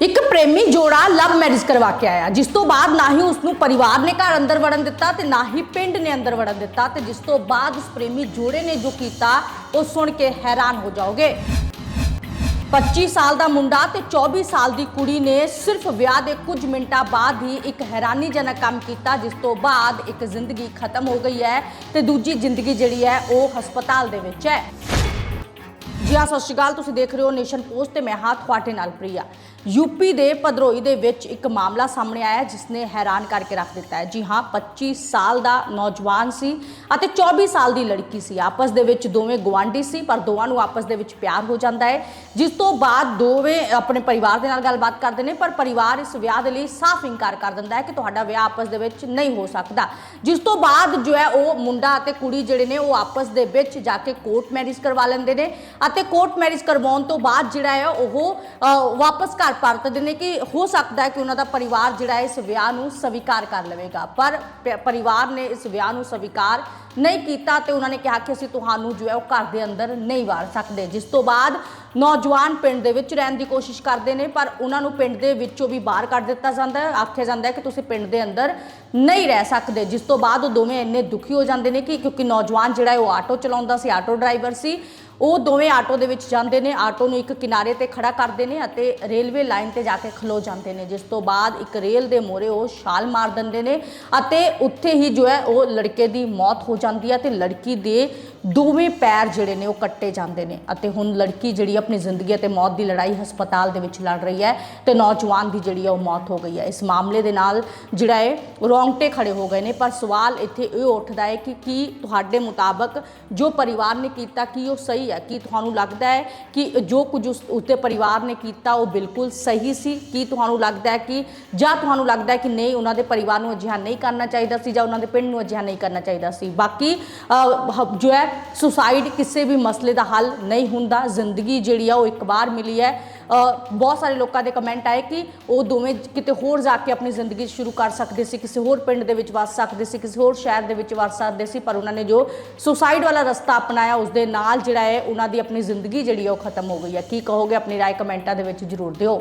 ਇੱਕ ਪ੍ਰੇਮੀ ਜੋੜਾ ਲਵ ਮੈਰਿਜ ਕਰਵਾ ਕੇ ਆਇਆ। ਜਿਸ ਤੋਂ ਬਾਅਦ ਨਾ ਹੀ ਉਸ ਨੂੰ ਪਰਿਵਾਰ ਨੇ ਘਰ ਅੰਦਰ ਵੜਨ ਦਿੱਤਾ ਤੇ ਨਾ ਹੀ ਪਿੰਡ ਨੇ ਅੰਦਰ ਵੜਨ ਦਿੱਤਾ ਤੇ ਜਿਸ ਤੋਂ ਬਾਅਦ ਉਸ ਪ੍ਰੇਮੀ ਜੋੜੇ ਨੇ ਜੋ ਕੀਤਾ, ਉਹ ਸੁਣ ਕੇ ਹੈਰਾਨ ਹੋ ਜਾਓਗੇ। 25 ਸਾਲ ਦਾ ਮੁੰਡਾ ਤੇ 24 ਸਾਲ ਦੀ ਕੁੜੀ ਨੇ ਸਿਰਫ ਵਿਆਹ ਦੇ ਕੁਝ ਮਿੰਟਾਂ ਬਾਅਦ ਹੀ ਇੱਕ ਹੈਰਾਨੀਜਨਕ ਕੰਮ ਕੀਤਾ, ਜਿਸ ਤੋਂ ਬਾਅਦ ਇੱਕ ਜ਼ਿੰਦਗੀ ਖਤਮ ਹੋ ਗਈ ਹੈ ਤੇ ਦੂਜੀ ਜ਼ਿੰਦਗੀ ਜਿਹੜੀ ਹੈ, ਉਹ ਹਸਪਤਾਲ ਦੇ ਵਿੱਚ ਹੈ। ਜੀ ਹਾਂ, ਸਤਿ ਸ਼੍ਰੀ ਅਕਾਲ। ਤੁਸੀਂ ਦੇਖ ਰਹੇ ਹੋ ਨੇਸ਼ਨ ਪੋਸਟ ਤੇ ਮੈਂ ਹਾਂ ਤੁਹਾਡੇ ਨਾਲ ਪ੍ਰਿਆ। ਯੂਪੀ ਦੇ ਭਦਰੋਈ ਦੇ ਵਿੱਚ ਇੱਕ ਮਾਮਲਾ ਸਾਹਮਣੇ ਆਇਆ ਜਿਸ ਨੇ ਹੈਰਾਨ ਕਰਕੇ ਰੱਖ ਦਿੱਤਾ ਹੈ। ਜੀ ਹਾਂ 25 ਸਾਲ ਦਾ ਨੌਜਵਾਨ ਸੀ ਅਤੇ 24 ਸਾਲ ਦੀ ਲੜਕੀ ਸੀ। ਆਪਸ ਦੇ ਵਿੱਚ ਦੋਵੇਂ ਗੁਆਂਢੀ ਸੀ, ਪਰ ਦੋਵਾਂ ਨੂੰ ਆਪਸ ਦੇ ਵਿੱਚ ਪਿਆਰ ਹੋ ਜਾਂਦਾ ਹੈ, ਜਿਸ ਤੋਂ ਬਾਅਦ ਦੋਵੇਂ ਆਪਣੇ ਪਰਿਵਾਰ ਦੇ ਨਾਲ ਗੱਲਬਾਤ ਕਰਦੇ ਨੇ, ਪਰ ਪਰਿਵਾਰ ਇਸ ਵਿਆਹ ਦੇ ਲਈ ਸਾਫ਼ ਇਨਕਾਰ ਕਰ ਦਿੰਦਾ ਹੈ ਕਿ ਤੁਹਾਡਾ ਵਿਆਹ ਆਪਸ ਦੇ ਵਿੱਚ ਨਹੀਂ ਹੋ ਸਕਦਾ। ਜਿਸ ਤੋਂ ਬਾਅਦ ਜੋ ਹੈ, ਉਹ ਮੁੰਡਾ ਅਤੇ ਕੁੜੀ ਜਿਹੜੇ ਨੇ, ਉਹ ਆਪਸ ਦੇ ਵਿੱਚ ਜਾ ਕੇ ਕੋਰਟ ਮੈਰਿਜ ਕਰਵਾ ਲੈਂਦੇ ਨੇ ਅਤੇ ਕੋਰਟ ਮੈਰਿਜ ਕਰਵਾਉਣ ਤੋਂ ਬਾਅਦ ਜਿਹੜਾ ਹੈ ਉਹ ਵਾਪਸ ਘਰ ਪਰਤਦੇ ਨੇ ਕਿ ਹੋ ਸਕਦਾ ਹੈ ਕਿ ਉਹਨਾਂ ਦਾ ਪਰਿਵਾਰ ਜਿਹੜਾ ਹੈ ਇਸ ਵਿਆਹ ਨੂੰ ਸਵੀਕਾਰ ਕਰ ਲਵੇਗਾ। ਪਰ ਪ- ਪਰਿਵਾਰ ਨੇ ਇਸ ਵਿਆਹ ਨੂੰ ਸਵੀਕਾਰ ਨਹੀਂ ਕੀਤਾ ਤੇ ਉਹਨਾਂ ਨੇ ਕਿਹਾ ਕਿ ਅਸੀਂ ਤੁਹਾਨੂੰ ਜੋ ਹੈ ਉਹ ਘਰ ਦੇ ਅੰਦਰ ਨਹੀਂ ਵਾਰ ਸਕਦੇ। ਜਿਸ ਤੋਂ ਬਾਅਦ ਨੌਜਵਾਨ ਪਿੰਡ ਦੇ ਵਿੱਚ ਰਹਿਣ ਦੀ ਕੋਸ਼ਿਸ਼ ਕਰਦੇ ਨੇ, ਪਰ ਉਹਨਾਂ ਨੂੰ ਪਿੰਡ ਦੇ ਵਿੱਚੋਂ ਵੀ ਬਾਹਰ ਕੱਢ ਦਿੱਤਾ ਜਾਂਦਾ ਹੈ। ਆਖਿਆ ਜਾਂਦਾ ਹੈ ਕਿ ਤੁਸੀਂ ਪਿੰਡ ਦੇ ਅੰਦਰ ਨਹੀਂ ਰਹਿ ਸਕਦੇ। ਜਿਸ ਤੋਂ ਬਾਅਦ ਉਹ ਦੋਵੇਂ ਇੰਨੇ ਦੁਖੀ ਹੋ ਜਾਂਦੇ ਨੇ ਕਿ ਕਿਉਂਕਿ ਨੌਜਵਾਨ ਜਿਹੜਾ ਹੈ ਉਹ ਆਟੋ ਚਲਾਉਂਦਾ ਸੀ, ਆਟੋ ਡਰਾਈਵਰ ਸੀ। ਉਹ ਦੋਵੇਂ ਆਟੋ ਦੇ ਵਿੱਚ ਜਾਂਦੇ ਨੇ, ਆਟੋ ਨੂੰ ਇੱਕ ਕਿਨਾਰੇ ਤੇ ਖੜਾ ਕਰਦੇ ਨੇ ਅਤੇ ਰੇਲਵੇ ਲਾਈਨ ਤੇ ਜਾ ਕੇ ਖਲੋ ਜਾਂਦੇ ਨੇ, ਜਿਸ ਤੋਂ ਬਾਅਦ ਇੱਕ ਰੇਲ ਦੇ ਮੋਰੇ ਉਹ ਛਾਲ ਮਾਰ ਦਿੰਦੇ ਨੇ ਅਤੇ ਉੱਥੇ ਹੀ ਜੋ ਹੈ ਉਹ ਲੜਕੇ ਦੀ ਮੌਤ ਹੋ ਜਾਂਦੀ ਹੈ ਤੇ ਲੜਕੀ ਦੇ ਦੋਵੇਂ ਪੈਰ ਜਿਹੜੇ ਨੇ ਉਹ ਕੱਟੇ ਜਾਂਦੇ ਨੇ ਅਤੇ ਹੁਣ ਲੜਕੀ ਜਿਹੜੀ ਆਪਣੀ ਜ਼ਿੰਦਗੀ ਅਤੇ ਮੌਤ ਦੀ ਲੜਾਈ ਹਸਪਤਾਲ ਦੇ ਵਿੱਚ ਲੜ ਰਹੀ ਹੈ ਤੇ ਨੌਜਵਾਨ ਦੀ ਜਿਹੜੀ ਹੈ ਉਹ ਮੌਤ ਹੋ ਗਈ ਹੈ। ਇਸ ਮਾਮਲੇ ਦੇ ਨਾਲ ਜਿਹੜਾ ਹੈ ਰੌਂਗਟੇ ਖੜੇ ਹੋ ਗਏ ਨੇ, ਪਰ ਸਵਾਲ ਇੱਥੇ ਇਹ ਉੱਠਦਾ ਹੈ ਕਿ ਕੀ ਤੁਹਾਡੇ ਮੁਤਾਬਕ ਜੋ ਪਰਿਵਾਰ ਨੇ ਕੀਤਾ, ਕਿ ਉਹ ਸਹੀ ਹੈ ਕੀ ਤੁਹਾਨੂੰ ਲੱਗਦਾ ਹੈ ਕਿ ਜੋ ਕੁਝ ਉਸ ਉਸਦੇ ਪਰਿਵਾਰ ਨੇ ਕੀਤਾ ਉਹ ਬਿਲਕੁਲ ਸਹੀ ਸੀ? ਕੀ ਤੁਹਾਨੂੰ ਲੱਗਦਾ ਹੈ ਕਿ ਜਾਂ ਤੁਹਾਨੂੰ ਲੱਗਦਾ ਹੈ ਕਿ ਨਹੀਂ, ਉਹਨਾਂ ਦੇ ਪਰਿਵਾਰ ਨੂੰ ਅਜਿਹਾ ਨਹੀਂ ਕਰਨਾ ਚਾਹੀਦਾ ਸੀ ਜਾਂ ਉਹਨਾਂ ਦੇ ਪਿੰਡ ਨੂੰ ਅਜਿਹਾ ਨਹੀਂ ਕਰਨਾ ਚਾਹੀਦਾ ਸੀ? ਬਾਕੀ ਜੋ ਹੈ ਸੁਸਾਈਡ ਕਿਸੇ ਵੀ ਮਸਲੇ ਦਾ ਹੱਲ ਨਹੀਂ ਹੁੰਦਾ। ਜ਼ਿੰਦਗੀ ਜਿਹੜੀ ਆ ਉਹ ਇੱਕ ਵਾਰ ਮਿਲੀ ਹੈ। ਬਹੁਤ ਸਾਰੇ ਲੋਕਾਂ ਦੇ ਕਮੈਂਟ ਆਏ ਕਿ ਉਹ ਦੋਵੇਂ ਕਿਤੇ ਹੋਰ ਜਾ ਕੇ ਆਪਣੀ ਜ਼ਿੰਦਗੀ ਸ਼ੁਰੂ ਕਰ ਸਕਦੇ ਸੀ, ਕਿਸੇ ਹੋਰ ਪਿੰਡ ਦੇ ਵਿੱਚ ਵਸ ਸਕਦੇ ਸੀ, ਕਿਸੇ ਹੋਰ ਸ਼ਹਿਰ ਦੇ ਵਿੱਚ ਵਸ ਸਕਦੇ ਸੀ, ਪਰ ਉਹਨਾਂ ਨੇ ਜੋ ਸੁਸਾਈਡ ਵਾਲਾ ਰਸਤਾ ਅਪਣਾਇਆ ਉਸ ਦੇ ਨਾਲ ਜਿਹੜਾ ਹੈ ਉਹਨਾਂ ਦੀ ਆਪਣੀ ਜ਼ਿੰਦਗੀ ਜਿਹੜੀ ਹੈ ਉਹ ਖਤਮ ਹੋ ਗਈ ਹੈ ਕੀ ਕਹੋਗੇ ਆਪਣੀ ਰਾਏ ਕਮੈਂਟਾਂ ਦੇ ਵਿੱਚ ਜ਼ਰੂਰ ਦਿਓ।